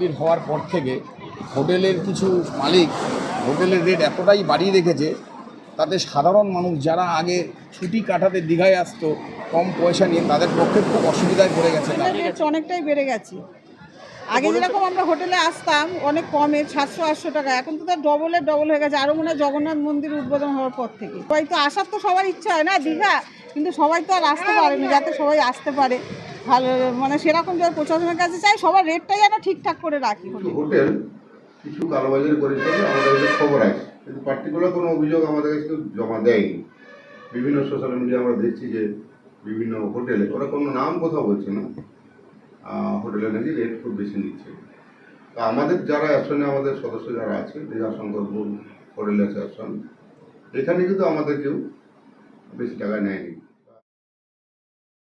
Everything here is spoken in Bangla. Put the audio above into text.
মন্দির হওয়ার পর থেকে হোটেলের কিছু মালিক হোটেলের রেট এতটাই বাড়িয়ে রেখেছে তাতে সাধারণ মানুষ যারা আগে ছুটি কাটাতে দীঘায় আসতো কম পয়সা নিয়ে তাদের পক্ষে খুব অসুবিধায় পড়ে গেছে অনেকটাই বেড়ে গেছে। আগে যেরকম আমরা হোটেলে আসতাম অনেক কমে সাতশো আটশো টাকা। এখন তো তার ডবলের ডবল হয়ে গেছে। আরও মনে হয় জগন্নাথ মন্দির উদ্বোধন হওয়ার পর থেকে। সবাই তো আসার তো সবার ইচ্ছা হয় না দীঘা কিন্তু সবাই তো আর আসতে পারে না যাতে সবাই আসতে পারে। ভালো মানে সেরকম যারা প্রশাসনের কাছে চাই সবার রেটটাই যেন ঠিকঠাক করে রাখি। হোটেল কিছু কালোবাজারি করেছে আমাদের কাছে খবর আছে। কিন্তু পার্টিকুলার কোনো অভিযোগ আমাদের কাছে জমা দেয়নি। বিভিন্ন সোশ্যাল মিডিয়া আমরা দেখছি যে বিভিন্ন হোটেলে ওরা কোনো নাম কোথাও বলছে না। হোটেলে নাকি রেট খুব বেশি নিচ্ছে। তা আমাদের যারা অ্যাসনে আমাদের সদস্য যারা আছে দীঘাশঙ্করপুর হোটেল অ্যাসোসিয়েশন এখানে কিন্তু আমাদের কেউ বেশি টাকা নেয়নি।